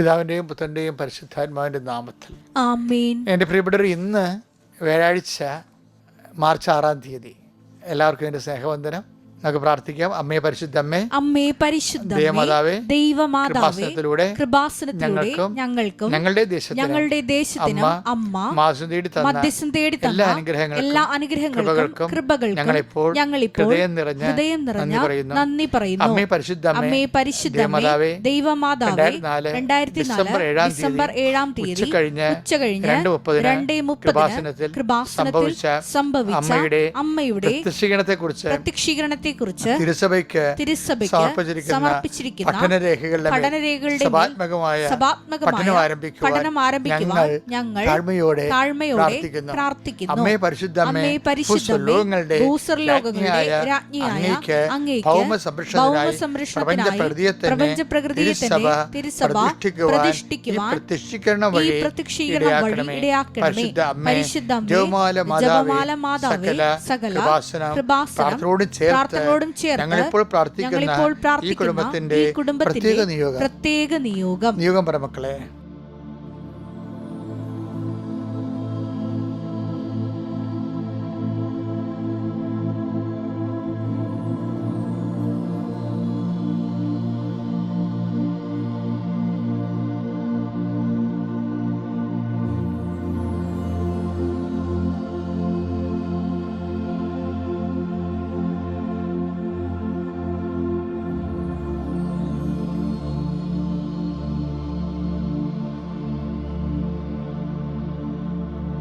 പിതാവിന്റെയും പുത്രന്റെയും പരിശുദ്ധാത്മാവിന്റെ നാമത്തിൽ. എന്റെ പ്രിയപ്പെട്ടവർ ഇന്ന് വ്യാഴാഴ്ച മാർച്ച് ആറാം തീയതി. എല്ലാവർക്കും എന്റെ സ്നേഹവന്ദനം. നമുക്ക് പ്രാർത്ഥിക്കാം അമ്മയെ പരിശുദ്ധ അമ്മേ അമ്മേ പരിശുദ്ധ ദേവമാതാവേ, ദൈവമാതാവേ കൃപാസനത്തിലൂടെ ഞങ്ങൾക്കും ഞങ്ങളുടെ ദേശത്തിന് ഞങ്ങളുടെ ദേശത്തിനും അമ്മ മാസം തേടി മധ്യസ്ഥം തേടി എല്ലാ അനുഗ്രഹങ്ങളും എല്ലാ അനുഗ്രഹങ്ങൾക്കും കൃപകൾക്കും ഞങ്ങളിപ്പോൾ ഞങ്ങളിപ്പോൾ ഹൃദയം നിറഞ്ഞ ഹൃദയം നിറഞ്ഞ നന്ദി പറയുന്നു. അമ്മേ പരിശുദ്ധ അമ്മേ പരിശുദ്ധ ദേവമാതാവേ, ദൈവമാതാവേ രണ്ടായിരത്തി ഡിസംബർ നാല് ഡിസംബർ തീയതി ഏഴാം തീയതി ഉച്ചകഴിഞ്ഞ് ഉച്ചകഴിഞ്ഞ് രണ്ട് മുപ്പതിന് രണ്ടേ മുപ്പതിന് കൃപാസനത്തിൽ സംഭവിച്ച അമ്മയുടെ അമ്മയുടെ അമ്മയുടെ പ്രത്യക്ഷീകരണത്തെക്കുറിച്ച് പ്രത്യക്ഷീകരണത്തെക്കുറിച്ച് തിരുസഭയ്ക്ക് തിരുസഭയ്ക്ക് സമർപ്പിച്ചിരിക്കുന്ന പഠനരേഖകളുടെ പഠനം ആരംഭിക്കുവാൻ ഞങ്ങൾ താഴ്മയോടെ പ്രാർത്ഥിക്കുന്നു. അമ്മേ പരിശുദ്ധ അമ്മേ പരിശുദ്ധ ലോകങ്ങളുടെ രാജ്ഞിയായ അങ്ങേക്ക് ഭൗമ സംരക്ഷണത്തിനായി പ്രപഞ്ച പ്രകൃതിയെ തന്നെ തിരുസഭ പ്രതിഷ്ഠിക്കുവാൻ പ്രത്യക്ഷീകരണം വഴി ഇടയാക്കണമേ. പരിശുദ്ധ ജപമാല മാതാവേ സകല കൃപാസനം കൃപാസനം പ്രാർത്ഥനയോടും ചേർത്ത് പ്രാർത്ഥനയോടും ചേർന്ന് ഞങ്ങളിപ്പോൾ പ്രാർത്ഥിക്കുന്ന ഈ കുടുംബത്തിന്റെ പ്രത്യേക നിയോഗം. നിയോഗം. നിയോഗം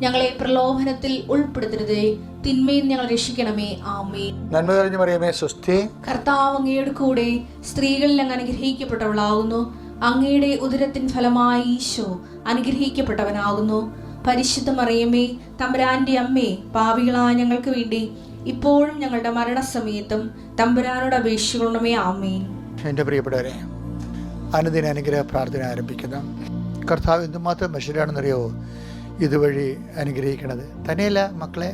ഞങ്ങളെ പ്രലോഭനത്തിൽ ഉൾപ്പെടുത്തരുതേ. തിന്മയിൽ ഞങ്ങൾ രക്ഷിക്കണമേ. ആമേ നന്മ കഴിഞ്ഞു പറയുമേ സ്വസ്തി. കർത്താവ് അങ്ങയുടെ കൂടെ സ്ത്രീകളിൽ അങ്ങ് അനുഗ്രഹിക്കപ്പെട്ടവളാകുന്നു. അങ്ങയുടെ ഉദരത്തിൻ ഫലമായി ഈശോ അനുഗ്രഹിക്കപ്പെട്ടവനാകുന്നു. പരിശുദ്ധ മറിയമ്മേ തമ്പുരാന്റെ അമ്മേ പാവികളായ ഞങ്ങൾക്ക് വേണ്ടി ഇപ്പോഴും ഞങ്ങളുടെ മരണസമയത്തും തമ്പുരാനോട് അപേക്ഷിക്കണമേ. ആമേ എന്റെ പ്രിയപ്പെട്ടവരെ അനുദിന അനുഗ്രഹ പ്രാർത്ഥന ആരംഭിക്കുന്നു. കർത്താവ് എന്തുമാത്രം മനുഷ്യരാണെന്നറിയോ? ഇതുവഴി അനുഗ്രഹിക്കണത്. തന്നെയല്ല മക്കളെ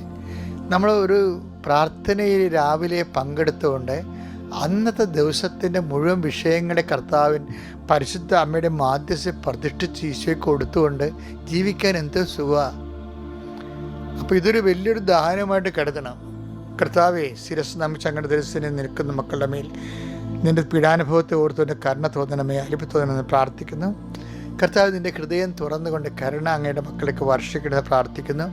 നമ്മൾ ഒരു പ്രാർത്ഥനയിൽ രാവിലെ പങ്കെടുത്തുകൊണ്ട് അന്നത്തെ ദിവസത്തിന്റെ മുഴുവൻ വിഷയങ്ങളെ കർത്താവിൻ പരിശുദ്ധ അമ്മയുടെ മാധ്യസ്ഥ പ്രതിഷ്ഠിച്ച് ഈശോയ്ക്ക് കൊടുത്തുകൊണ്ട് ജീവിക്കാൻ എന്തോ സുഖമാണ് അപ്പോൾ ഇതൊരു വലിയൊരു ദാനമായിട്ട് കരുതണം. കർത്താവെ ശിരസ് നമിച്ച് ചങ്ങട ദിവസത്തിന് നിൽക്കുന്ന മക്കളുടെ മേൽ നിന്റെ പീഡാനുഭവത്തെ ഓർത്തുകൊണ്ട് കരുണ തോന്നണമേ അലിപ്പ് തോന്നണമെന്ന് പ്രാർത്ഥിക്കുന്നു. കർത്താവ് നിന്റെ ഹൃദയം തുറന്നുകൊണ്ട് കരുണ അങ്ങയുടെ മക്കൾക്ക് വർഷിക്കണമെന്ന് പ്രാർത്ഥിക്കുന്നു.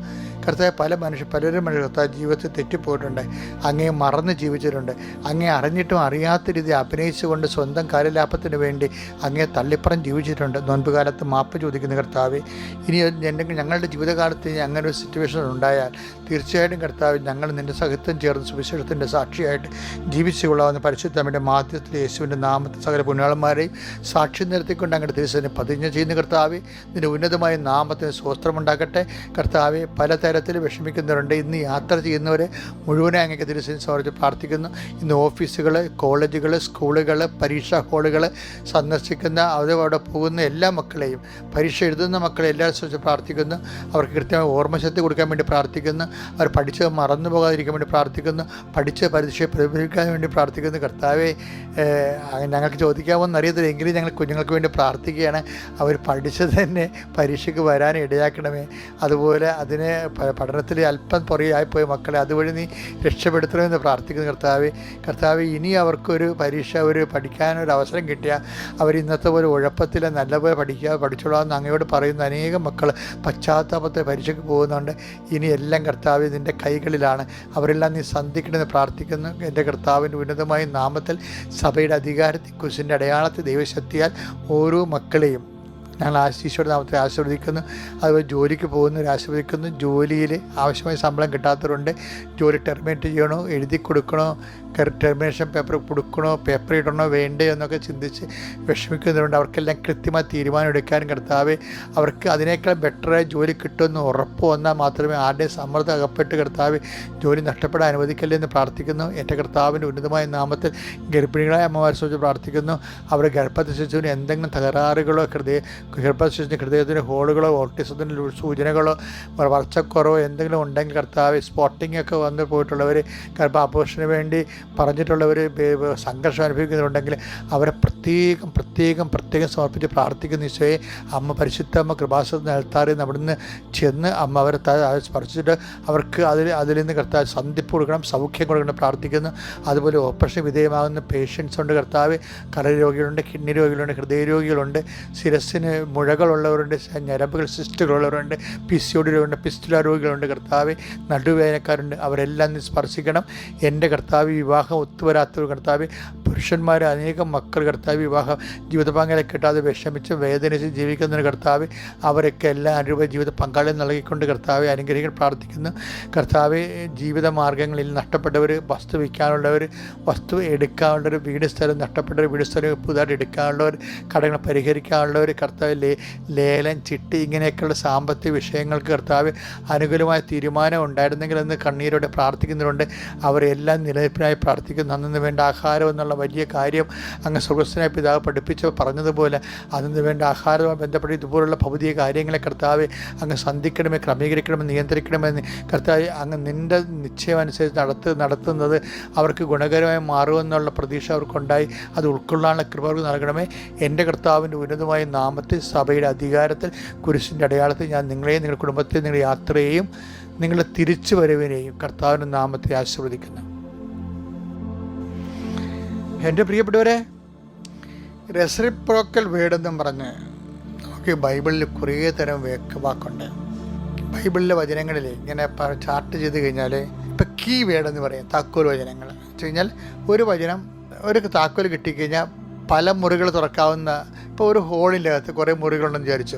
കർത്താവ് പല മനുഷ്യ പലരും മനുഷ്യർ കർത്താവ് ജീവിതത്തിൽ തെറ്റിപ്പോയിട്ടുണ്ട്. അങ്ങേ മറന്ന് ജീവിച്ചിട്ടുണ്ട്. അങ്ങേ അറിഞ്ഞിട്ടും അറിയാത്ത രീതി അഭിനയിച്ചുകൊണ്ട് സ്വന്തം കാലലാഭത്തിന് വേണ്ടി അങ്ങേ തള്ളിപ്പറം ജീവിച്ചിട്ടുണ്ട്. നോൻപ് കാലത്ത് മാപ്പ് ചോദിക്കുന്ന കർത്താവ് ഇനി എന്തെങ്കിലും ഞങ്ങളുടെ ജീവിതകാലത്ത് അങ്ങനെ ഒരു സിറ്റുവേഷൻ ഉണ്ടായാൽ തീർച്ചയായിട്ടും കർത്താവ് ഞങ്ങൾ നിന്റെ സഹിത്വം ചേർന്ന് സുവിശേഷത്തിന്റെ സാക്ഷിയായിട്ട് ജീവിച്ചു കൊള്ളാവുന്ന പരിശുദ്ധമ്മയുടെ മാധ്യത്തിൽ യേശുവിന്റെ നാമത്തിൽ സകല പുണ്യാളന്മാരെയും സാക്ഷി നിർത്തിക്കൊണ്ട് അങ്ങോട്ട് തിരുസനെ പതിഞ്ഞ് ചെയ്യുന്ന കർത്താവ്. നിന്റെ ഉന്നതമായ നാമത്തിന് സ്വസ്ത്രമുണ്ടാക്കട്ടെ കർത്താവ് പലതരത്തിൽ വിഷമിക്കുന്നവരുണ്ട്. ഇന്ന് യാത്ര ചെയ്യുന്നവരെ മുഴുവനെ അങ്ങേക്ക് തിരുസേന സമർപ്പിച്ച് പ്രാർത്ഥിക്കുന്നു. ഇന്ന് ഓഫീസുകൾ കോളേജുകൾ സ്കൂളുകൾ പരീക്ഷാ ഹാളുകൾ സന്ദർശിക്കുന്ന അവിടെ പോകുന്ന എല്ലാ മക്കളെയും പരീക്ഷ എഴുതുന്ന മക്കളെ എല്ലാ സംബന്ധിച്ച് പ്രാർത്ഥിക്കുന്നു. അവർക്ക് കൃത്യമായി ഓർമ്മശക്തി കൊടുക്കാൻ വേണ്ടി പ്രാർത്ഥിക്കുന്നു. അവർ പഠിച്ചത് മറന്നു പോകാതിരിക്കാൻ വേണ്ടി പ്രാർത്ഥിക്കുന്നു. പഠിച്ച പരീക്ഷയെ പ്രതിഫലിക്കാൻ വേണ്ടി പ്രാർത്ഥിക്കുന്നു. കർത്താവെ ഞങ്ങൾക്ക് ചോദിക്കാമെന്ന് അറിയത്തില്ല. എങ്കിലും ഞങ്ങൾ കുഞ്ഞുങ്ങൾക്ക് വേണ്ടി പ്രാർത്ഥിക്കുകയാണ്. അവർ പഠിച്ചത് തന്നെ പരീക്ഷയ്ക്ക് വരാൻ ഇടയാക്കണമേ. അതുപോലെ അതിനെ പഠനത്തിൽ അല്പം പുറകെയായിപ്പോയ മക്കളെ അതുവഴി നീ രക്ഷപ്പെടുത്തണമെന്ന് പ്രാർത്ഥിക്കുന്നു കർത്താവ്. കർത്താവ് ഇനി അവർക്കൊരു പരീക്ഷ ഒരു പഠിക്കാനൊരു അവസരം കിട്ടിയാൽ അവർ ഇന്നത്തെ പോലെ ഉഴപ്പത്തിൽ നല്ലപോലെ പഠിക്കുക പഠിച്ചോളാമെന്ന് അങ്ങയോട് പറയുന്ന അനേകം മക്കൾ പശ്ചാത്താപത്തെ പരീക്ഷയ്ക്ക് പോകുന്നുണ്ട്. ഇനി എല്ലാം കർത്താവ് നിന്റെ കൈകളിലാണ്. അവരെല്ലാം നീ സന്ധിക്കണമെന്ന് പ്രാർത്ഥിക്കുന്നു. എന്റെ കർത്താവിന്റെ ഉന്നതമായ നാമത്തിൽ സഭയുടെ അധികാരത്തിൽ കുശിന്റെ അടയാളത്തിൽ ദൈവശക്തിയാൽ ഓരോ മക്കളെയും ഞങ്ങൾ ആശീശോയുടെ നാമത്തെ ആശീർവദിക്കുന്നു. അതുപോലെ ജോലിക്ക് പോകുന്നവർ ആശീർവദിക്കുന്നു. ജോലിയിൽ ആവശ്യമായ ശമ്പളം കിട്ടാത്തവരുണ്ട്. ജോലി ടെർമിനേറ്റ് ചെയ്യണോ? എഴുതി കൊടുക്കണോ? ടെർമിനേഷൻ പേപ്പർ കൊടുക്കണോ? പേപ്പർ ഇടണോ? വേണ്ടേ എന്നൊക്കെ ചിന്തിച്ച് വിഷമിക്കുന്നവരുണ്ട്. അവർക്കെല്ലാം കൃത്യമായ തീരുമാനം എടുക്കാൻ കർത്താവ് അവർക്ക് അതിനേക്കാൾ ബെറ്ററായി ജോലി കിട്ടുമെന്ന് ഉറപ്പ് വന്നാൽ മാത്രമേ ആരുടെയും സമ്മർദ്ദം അകപ്പെട്ട് കർത്താവ് ജോലി നഷ്ടപ്പെടാൻ അനുവദിക്കല്ലേ എന്ന് പ്രാർത്ഥിക്കുന്നു. എന്റെ കർത്താവിന്റെ ഉന്നതമായ നാമത്തിൽ ഗർഭിണികളായ അമ്മമാരെ സംബന്ധിച്ച് പ്രാർത്ഥിക്കുന്നു. അവർ ഗർഭത്തെ ശിശുവിന് എന്തെങ്കിലും തകരാറുകളോ ഹൃദയ ഗർഭത്തെ ശിശുവിന് ഹൃദയത്തിന് ഹോളുകളോ ഓട്ടിസത്തിന്റെ സൂചനകളോ വളർച്ചക്കുറവോ എന്തെങ്കിലും ഉണ്ടെങ്കിൽ കർത്താവ് സ്പോട്ടിംഗ് ഒക്കെ വന്ന് പോയിട്ടുള്ളവർ ഗർഭാപോഷന് വേണ്ടി പറഞ്ഞിട്ടുള്ളവർ സംഘർഷം അനുഭവിക്കുന്നുണ്ടെങ്കിൽ അവരെ പ്രത്യേകം പ്രത്യേകം പ്രത്യേകം സമർപ്പിച്ച് പ്രാർത്ഥിക്കുന്ന ഈശോയെ. അമ്മ പരിശുദ്ധ അമ്മ കൃപാസന നിലത്താറി നിന്ന് ചെന്ന് അമ്മ അവരെ സ്പർശിച്ചിട്ട് അവർക്ക് അതിൽ അതിൽ നിന്ന് കർത്താവ് സന്ധിപ്പ് കൊടുക്കണം സൗഖ്യം കൊടുക്കണം പ്രാർത്ഥിക്കുന്നു. അതുപോലെ ഓപ്പറേഷൻ വിധേയമാകുന്ന പേഷ്യൻസ് ഉണ്ട് കർത്താവ്. കരൾ രോഗികളുണ്ട് കിഡ്നി രോഗികളുണ്ട് ഹൃദയ രോഗികളുണ്ട് ശിരസ്സിന് മുഴകളുള്ളവരുണ്ട് ഞരമ്പുകൾ സിസ്റ്റുകളുള്ളവരുണ്ട് പി സി ഒടി രോഗികളുണ്ട് പിസ്റ്റുല രോഗികളുണ്ട് കർത്താവ്. നടുവേദനക്കാരുണ്ട് അവരെല്ലാം നീ സ്പർശിക്കണം എന്റെ കർത്താവ് വിവാഹം ഒത്തുവരാത്തൊരു കർത്താവ് പുരുഷന്മാർ അനേകം മക്കൾ കർത്താവ് വിവാഹ ജീവിത പങ്കാളി കിട്ടാതെ വിഷമിച്ച് വേദനിച്ച് ജീവിക്കുന്നതിന് കർത്താവ് അവരൊക്കെ എല്ലാ അനുരൂപ ജീവിത പങ്കാളി നൽകിക്കൊണ്ട് കർത്താവെ അനുഗ്രഹിക്കാൻ പ്രാർത്ഥിക്കുന്നു. കർത്താവ് ജീവിത മാർഗങ്ങളിൽ നഷ്ടപ്പെട്ടവർ വസ്തു വിൽക്കാനുള്ളവർ വസ്തു എടുക്കാനുള്ളവർ വീട് സ്ഥലം നഷ്ടപ്പെട്ടവർ വീട് സ്ഥലം പുതുതായിട്ട് എടുക്കാനുള്ളവർ കടങ്ങൾ പരിഹരിക്കാനുള്ളവർ കർത്താവ് ലേ ലേലം ചിട്ടി ഇങ്ങനെയൊക്കെയുള്ള സാമ്പത്തിക വിഷയങ്ങൾക്ക് കർത്താവ് അനുകൂലമായ തീരുമാനം ഉണ്ടായിരുന്നെങ്കിൽ എന്ന് കണ്ണീരോടെ പ്രാർത്ഥിക്കുന്നവരുണ്ട്. അവരെല്ലാം നിലനിൽപ്പിനായി പ്രാർത്ഥിക്കുന്നു. അന്നു വേണ്ട ആഹാരം എന്നുള്ള വലിയ കാര്യം അങ്ങ് സ്വർഗസ്വനായ പിതാവ് പഠിപ്പിച്ച് പറഞ്ഞതുപോലെ അതിന് വേണ്ട ആഹാരവുമായി ബന്ധപ്പെട്ട് ഇതുപോലുള്ള ഭൗതിക കാര്യങ്ങളെ കർത്താവ് അങ്ങ് സന്ധിക്കണമേ ക്രമീകരിക്കണമെന്ന് നിയന്ത്രിക്കണമെന്ന് കർത്താവ് അങ്ങ് നിന്റെ നിശ്ചയം അനുസരിച്ച് നടത്ത് നടത്തുന്നത് അവർക്ക് ഗുണകരമായി മാറുമെന്നുള്ള പ്രതീക്ഷ അവർക്കുണ്ടായി. അത് ഉൾക്കൊള്ളാനുള്ള കൃപ അവർക്ക് നൽകണമേ. എന്റെ കർത്താവിന്റെ ഉന്നതമായ നാമത്തിൽ സഭയുടെ അധികാരത്തിൽ കുരിശിന്റെ അടയാളത്തിൽ ഞാൻ നിങ്ങളെയും നിങ്ങളുടെ കുടുംബത്തെയും നിങ്ങളുടെ യാത്രയെയും നിങ്ങളുടെ തിരിച്ചു വരവിനെയും കർത്താവിന്റെ നാമത്തെ ആശീർവദിക്കുന്നു. എന്റെ പ്രിയപ്പെട്ടവരെ റെസിപ്രോക്കൽ വേർഡെന്നും പറഞ്ഞ് നമുക്ക് ബൈബിളിൽ കുറേ തരം വേക്കവാക്കുണ്ട് ബൈബിളിലെ വചനങ്ങളിൽ ഇങ്ങനെ ചാർട്ട് ചെയ്ത് കഴിഞ്ഞാൽ ഇപ്പം കീ വേർഡ് എന്ന് പറയും താക്കോൽ വചനങ്ങൾ. വെച്ച് കഴിഞ്ഞാൽ ഒരു വചനം ഒരു താക്കോൽ കിട്ടിക്കഴിഞ്ഞാൽ പല മുറികൾ തുറക്കാവുന്ന ഇപ്പോൾ ഒരു ഹോളിന്റെ അകത്ത് കുറേ മുറികളുണ്ടെന്ന് വിചാരിച്ചു?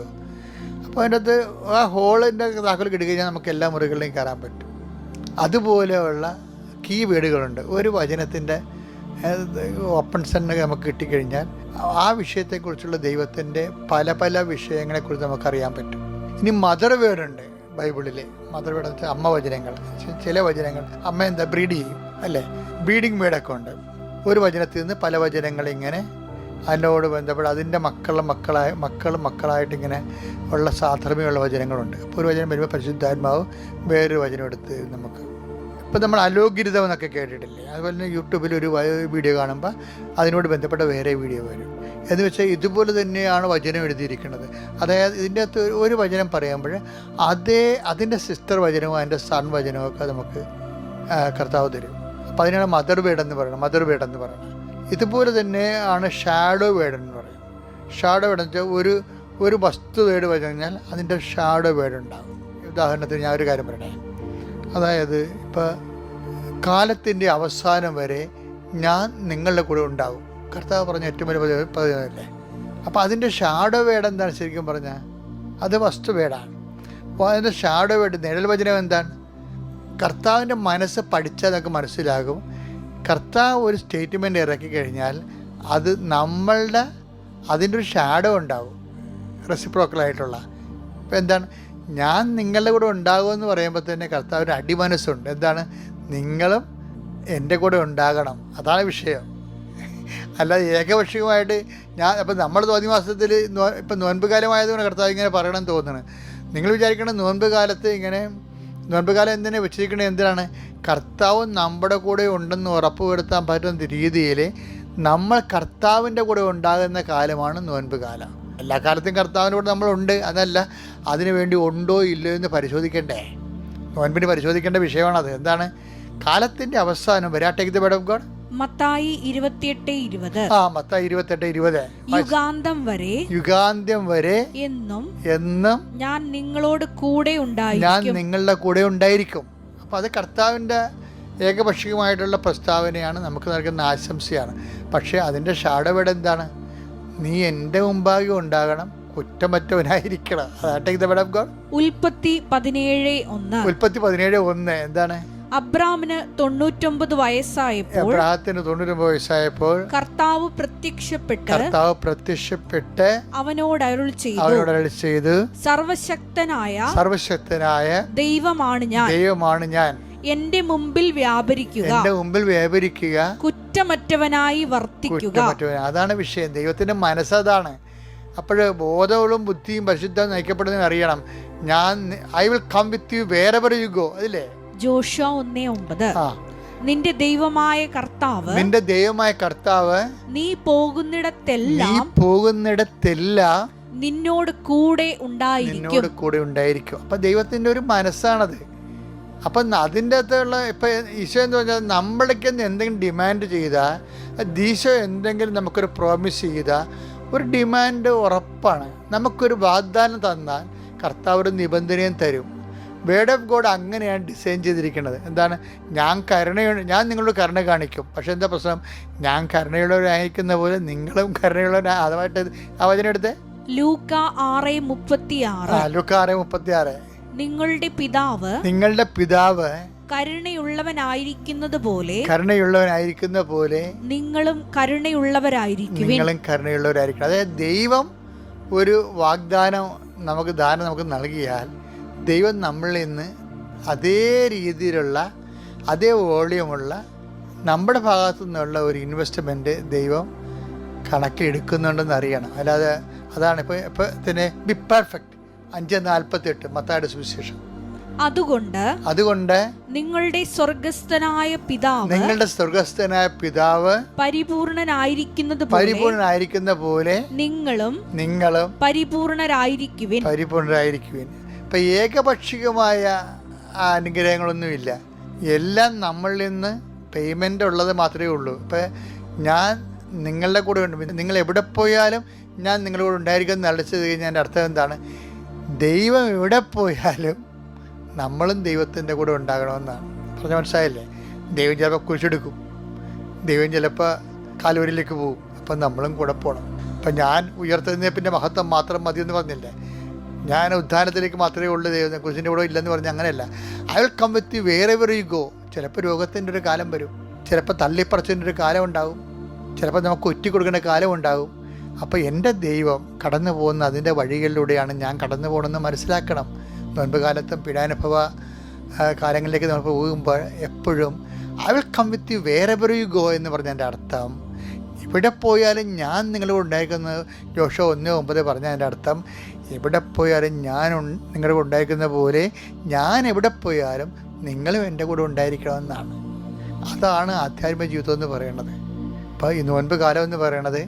അപ്പോൾ അതിന്റെ അകത്ത് ആ ഹോളിന്റെ താക്കോൽ കിട്ടിക്കഴിഞ്ഞാൽ നമുക്ക് എല്ലാ മുറികളിലും കയറാൻ പറ്റും. അതുപോലെയുള്ള കീ വേർഡുകളുണ്ട് ഒരു വചനത്തിന്റെ ഓപ്പൺ സെന്നൊക്കെ നമുക്ക് കിട്ടിക്കഴിഞ്ഞാൽ ആ വിഷയത്തെക്കുറിച്ചുള്ള ദൈവത്തിന്റെ പല പല വിഷയങ്ങളെക്കുറിച്ച് നമുക്കറിയാൻ പറ്റും. ഇനി മദർ വേർഡുണ്ട് ബൈബിളിലെ. മദർ വേർഡ് വെച്ചാൽ അമ്മ വചനങ്ങൾ ചില വചനങ്ങൾ. അമ്മ എന്താ? ബ്രീഡ് ചെയ്യും അല്ലേ? ബ്രീഡിങ് വേർഡൊക്കെ ഉണ്ട്. ഒരു വചനത്തിൽ നിന്ന് പല വചനങ്ങൾ ഇങ്ങനെ അതിനോട് ബന്ധപ്പെട്ട് അതിന്റെ മക്കളുടെ മക്കളായ മക്കളും മക്കളായിട്ട് ഇങ്ങനെ ഉള്ള സാധർമ്യമുള്ള വചനങ്ങളുണ്ട്. അപ്പോൾ ഒരു വചനം വരുമ്പോൾ പരിശുദ്ധാത്മാവ് വേറൊരു വചനം എടുത്ത് നമുക്ക് ഇപ്പം നമ്മൾ അലോകിരിതം എന്നൊക്കെ കേട്ടിട്ടില്ലേ? അതുപോലെ തന്നെ യൂട്യൂബിൽ ഒരു വീഡിയോ കാണുമ്പോൾ അതിനോട് ബന്ധപ്പെട്ട വേറെ വീഡിയോ വരും. എന്ന് വെച്ചാൽ ഇതുപോലെ തന്നെയാണ് വചനം എഴുതിയിരിക്കുന്നത്. അതായത് ഇതിന്റെ അകത്ത് ഒരു- വചനം പറയുമ്പോൾ അതേ അതിന്റെ സിസ്റ്റർ വചനവും അതിന്റെ സൺ വചനവും ഒക്കെ നമുക്ക് കർത്താവ് തരും. അപ്പോൾ അതിനാണ് മദർ വേഡ് എന്ന് പറയുന്നത്. മദർ വേഡ് എന്ന് പറയുന്നത്. ഇതുപോലെ തന്നെ ആണ് ഷാഡോ വേഡ് എന്ന് പറയുന്നത്. ഷാഡോ വേഡ് വെച്ചാൽ ഒരു ഒരു വസ്തു വേഡ് കഴിഞ്ഞാൽ അതിന്റെ ഷാഡോ വേഡ് ഉണ്ടാകും ഉദാഹരണത്തിന് ഞാൻ ഒരു കാര്യം പറയണേ അതായത് കാലത്തിന്റെ അവസാനം വരെ ഞാൻ നിങ്ങളുടെ കൂടെ ഉണ്ടാകും കർത്താവ് പറഞ്ഞ ഏറ്റവും വലിയ പദവിയല്ലേ അപ്പോൾ അതിന്റെ ഷാഡോ വേഡ് എന്താണ് ശരിക്കും പറഞ്ഞാൽ അത് വസ്തു വേടാണ്. അപ്പോൾ അതിന്റെ ഷാഡോ വേഡ് നിഴൽ വചനം എന്താണ്? കർത്താവിന്റെ മനസ്സ് പഠിച്ചാൽ നമുക്ക് മനസ്സിലാകും. കർത്താവ് ഒരു സ്റ്റേറ്റ്മെന്റ് ഇറക്കി കഴിഞ്ഞാൽ അത് നമ്മളുടെ അതിന്റെ ഒരു ഷാഡോ ഉണ്ടാവും. റെസിപ്രോക്കലായിട്ടുള്ള ഇപ്പം എന്താണ്? ഞാൻ നിങ്ങളുടെ കൂടെ ഉണ്ടാകുമെന്ന് പറയുമ്പോൾ തന്നെ കർത്താവിന് അടിമനസ്സുണ്ട്. എന്താണ്? നിങ്ങളും എന്റെ കൂടെ ഉണ്ടാകണം. അതാണ് വിഷയം. അല്ലാതെ ഏകപക്ഷീയമായിട്ട് ഞാൻ അപ്പം നമ്മൾ തോന്നി മാസത്തിൽ ഇപ്പം നോൻപ് കാലമായതുകൊണ്ട് കർത്താവ് ഇങ്ങനെ പറയണം തോന്നുന്നത് നിങ്ങൾ വിചാരിക്കണം നോൻപ് കാലത്ത് ഇങ്ങനെ നോൻപ് കാലം എന്തിനാണ് വെച്ചിരിക്കണത് എന്തിനാണ്? കർത്താവ് നമ്മുടെ കൂടെ ഉണ്ടെന്ന് ഉറപ്പ് വരുത്താൻ പറ്റുന്ന രീതിയിൽ നമ്മൾ കർത്താവിന്റെ കൂടെ ഉണ്ടാകുന്ന കാലമാണ് നോൻപ് കാലം എല്ലാ കാലത്തും കർത്താവിനോട് നമ്മളുണ്ട്. അതല്ല അതിനു വേണ്ടി ഉണ്ടോ ഇല്ലയോ എന്ന് പരിശോധിക്കണ്ടേ? നോൻപിന് പരിശോധിക്കേണ്ട വിഷയമാണത്. എന്താണ്? കാലത്തിന്റെ അവസാനം വരാട്ടേക്ക് ദ ഓഫ് ഗോഡ് മത്തായി ഇരുപത്തിയെട്ട് ഇരുപത്. ആ മത്തായി ഇരുപത്തെട്ട് ഇരുപത്. യുഗാന്തം വരെ യുഗാന്ത്യം വരെ എന്നും എന്നും ഞാൻ നിങ്ങളോട് കൂടെ ഞാൻ നിങ്ങളുടെ കൂടെ ഉണ്ടായിരിക്കും. അപ്പോൾ അത് കർത്താവിന്റെ ഏകപക്ഷീയമായിട്ടുള്ള പ്രസ്താവനയാണ് നമുക്ക് നൽകുന്ന ആശംസയാണ്. പക്ഷേ അതിന്റെ ഷാഡോവേഡ് എന്താണ്? നീ എന്റെ മുമ്പാകെ ഉണ്ടാകണം. കുറ്റമറ്റവനായിരിക്കണം. അതാട്ടെ ഇത് ഗോഡ് ഉൽപ്പത്തി പതിനേഴ് ഒന്ന്. ഉൽപ്പത്തി പതിനേഴ് ഒന്ന്. എന്താണ്? അബ്രാമിന് തൊണ്ണൂറ്റൊമ്പത് വയസ്സായപ്പോൾ അബ്രാഹത്തിന് തൊണ്ണൂറ്റൊമ്പത് വയസ്സായപ്പോൾ കർത്താവ് പ്രത്യക്ഷപ്പെട്ട് കർത്താവ് പ്രത്യക്ഷപ്പെട്ട് അവനോട് അരുൾ ചെയ്തു. അവനോട് അരുൾ ചെയ്തു. സർവശക്തനായ സർവശക്തനായ ദൈവമാണ് ഞാൻ. ദൈവമാണ് ഞാൻ. എന്റെ മുമ്പിൽ വ്യാപരിക്കുക. എന്റെ മുമ്പിൽ വ്യാപരിക്കുക. കുറ്റമറ്റവനായി വർത്തിക്കുക. അതാണ് വിഷയം. ദൈവത്തിന്റെ മനസ്സതാണ് അപ്പോൾ ബോധവും ബുദ്ധിയും പരിശുദ്ധ നയിക്കപ്പെടുന്ന അറിയണം. ഞാൻ I will come with you where you go അതില്ലേ? ജോഷ ഒന്നേ ഒമ്പത്. നിന്റെ ദൈവമായ കർത്താവ് നിന്റെ ദൈവമായ കർത്താവ് നീ നീ പോകുന്നിടത്തെല്ലാം പോകുന്നിടത്തെല്ലാം നിന്നോട് കൂടെ ഉണ്ടായിരിക്കും. നിന്നോട് കൂടെ ഉണ്ടായിരിക്കും. അപ്പോൾ ദൈവത്തിന്റെ ഒരു മനസ്സാണത്. അപ്പം അതിന്റെ അകത്തുള്ള ഇപ്പം ഈശോ എന്ന് പറഞ്ഞാൽ നമ്മൾക്ക് എന്തെങ്കിലും ഡിമാൻഡ് ചെയ്താൽ ഈശോ എന്തെങ്കിലും നമുക്കൊരു പ്രോമിസ് ചെയ്താൽ ഒരു ഡിമാൻഡ് ഉറപ്പാണ്. നമുക്കൊരു വാഗ്ദാനം തന്നാൽ കർത്താവ് ഒരു നിബന്ധനയും തരും. വേർഡ് ഓഫ് ഗോഡ് അങ്ങനെയാണ് ഡിസൈൻ ചെയ്തിരിക്കുന്നത്. എന്താണ്? ഞാൻ കരുണയുണ്ട് ഞാൻ നിങ്ങളോട് കരുണ കാണിക്കും. പക്ഷേ എന്താ പ്രശ്നം? ഞാൻ കരുണയുള്ളവരായിരിക്കുന്ന പോലെ നിങ്ങളും കരുണയുള്ളവരാ. അതുമായിട്ട് ആ വചനം എടുത്തേ? ലൂക്ക ആറ് മുപ്പത്തി ആറ് ആ ആറ് മുപ്പത്തി ആറ് നിങ്ങളുടെ പിതാവ് നിങ്ങളുടെ പിതാവ് കരുണയുള്ളവനായിരിക്കുന്നത് പോലെ കരുണയുള്ളവനായിരിക്കുന്ന പോലെ നിങ്ങളും കരുണയുള്ളവരായിരിക്കും നിങ്ങളും കരുണയുള്ളവരായിരിക്കും അതായത് ദൈവം ഒരു വാഗ്ദാനം നമുക്ക് ദാനം നമുക്ക് നൽകിയാൽ ദൈവം നമ്മളിൽ നിന്ന് അതേ രീതിയിലുള്ള അതേ വോളിയമുള്ള നമ്മുടെ ഭാഗത്തു നിന്നുള്ള ഒരു ഇൻവെസ്റ്റ്മെന്റ് ദൈവം കണക്കിലെടുക്കുന്നുണ്ടെന്ന് അറിയണം. അല്ലാതെ അതാണ് ഇപ്പോൾ ഇപ്പോൾ തന്നെ ബി പെർഫെക്റ്റ് അഞ്ച് നാൽപ്പത്തെട്ട് മത്തായുടെ സുവിശേഷം. അതുകൊണ്ട് അതുകൊണ്ട് നിങ്ങളുടെ സ്വർഗസ്ഥനായ പിതാവ് നിങ്ങളുടെ സ്വർഗസ്ഥനായ പിതാവ് പരിപൂർണനായിരിക്കുന്നത് പരിപൂർണനായിരിക്കുന്ന പോലെ നിങ്ങളും നിങ്ങളും പരിപൂർണരായിരിക്കുവിൻ. പരിപൂർണരായിരിക്കുവിൻ. ഇപ്പൊ ഏകപക്ഷികമായ അനുഗ്രഹങ്ങളൊന്നുമില്ല. എല്ലാം നമ്മളിൽ നിന്ന് പേയ്മെന്റ് ഉള്ളത് മാത്രമേ ഉള്ളൂ. ഇപ്പം ഞാൻ നിങ്ങളുടെ കൂടെ ഉണ്ട്. നിങ്ങൾ എവിടെ പോയാലും ഞാൻ നിങ്ങളുടെ കൂടെ ഉണ്ടായിരിക്കും അടച്ചത് കഴിഞ്ഞാൽ എന്റെ അർത്ഥം എന്താണ്? ദൈവം എവിടെ പോയാലും നമ്മളും ദൈവത്തിന്റെ കൂടെ ഉണ്ടാകണമെന്നാണ്. പറഞ്ഞ മനസ്സിലായില്ലേ? ദൈവം ചിലപ്പോൾ കുഴിച്ചെടുക്കും ദൈവം ചിലപ്പോൾ കാലൂരിലേക്ക് പോകും. അപ്പം നമ്മളും കൂടെ പോകണം അപ്പം ഞാൻ ഉയർത്തുന്നതിന്റെ മഹത്വം മാത്രം മതി എന്ന് പറഞ്ഞില്ലേ? ഞാൻ ഉദ്ധാനത്തിലേക്ക് മാത്രമേ ഉള്ളൂ ദൈവം. കുരിശിന്റെ കൂടെ ഇല്ലെന്ന് പറഞ്ഞാൽ അങ്ങനെയല്ല. ഐ വിൽ കം വിത്ത് വേറെ വെറി ഗോ ചിലപ്പോൾ രോഗത്തിന്റെ ഒരു കാലം വരും. ചിലപ്പോൾ തള്ളിപ്പറച്ചതിന്റെ ഒരു കാലം ഉണ്ടാകും ചിലപ്പോൾ നമുക്ക് ഒറ്റ കൊടുക്കേണ്ട കാലം ഉണ്ടാകും അപ്പോൾ എന്റെ ദൈവം കടന്നു പോകുന്ന അതിന്റെ വഴികളിലൂടെയാണ് ഞാൻ കടന്നു പോകണമെന്ന് മനസ്സിലാക്കണം. നോൻപ് കാലത്തും പീഡാനുഭവ കാലങ്ങളിലേക്ക് നമ്മൾ പോകുമ്പോൾ എപ്പോഴും I will come with you where you go എന്ന് പറഞ്ഞതിന്റെ അർത്ഥം. ഇവിടെ പോയാലും ഞാൻ നിങ്ങളോട് ഉണ്ടായിരിക്കുന്ന ജോഷോ ഒന്ന് ഒമ്പത് പറഞ്ഞതിന്റെ അർത്ഥം എവിടെ പോയാലും ഞാൻ നിങ്ങളുടെ കൂടെ ഉണ്ടായിരിക്കുന്ന പോലെ ഞാൻ എവിടെ പോയാലും നിങ്ങളും എന്റെ കൂടെ ഉണ്ടായിരിക്കണമെന്നാണ്. അതാണ് ആധ്യാത്മിക ജീവിതം എന്ന് പറയുന്നത് അപ്പോൾ ഈ നോൻപ് കാലം എന്ന് പറയണത്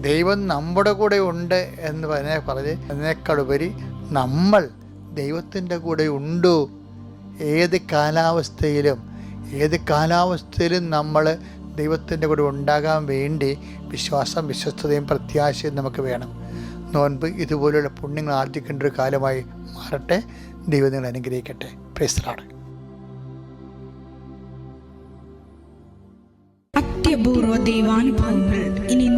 ദൈവം നമ്മുടെ കൂടെ ഉണ്ട് എന്ന് പറഞ്ഞ പറഞ്ഞ് അതിനേക്കാളുപരി നമ്മൾ ദൈവത്തിന്റെ കൂടെ ഉണ്ടോ. ഏത് കാലാവസ്ഥയിലും ഏത് കാലാവസ്ഥയിലും നമ്മൾ ദൈവത്തിന്റെ കൂടെ ഉണ്ടാകാൻ വേണ്ടി വിശ്വാസം വിശ്വസ്തതയും പ്രത്യാശയും നമുക്ക് വേണം. നോൻപ് ഇതുപോലെയുള്ള പുണ്യങ്ങൾ ആർജിക്കേണ്ട ഒരു കാലമായി മാറട്ടെ. ദൈവം നിങ്ങൾ അനുഗ്രഹിക്കട്ടെ. പ്രേസ്തലാണ് അത്യപൂർവ ദൈവാനുഭവങ്ങൾ. ഇനി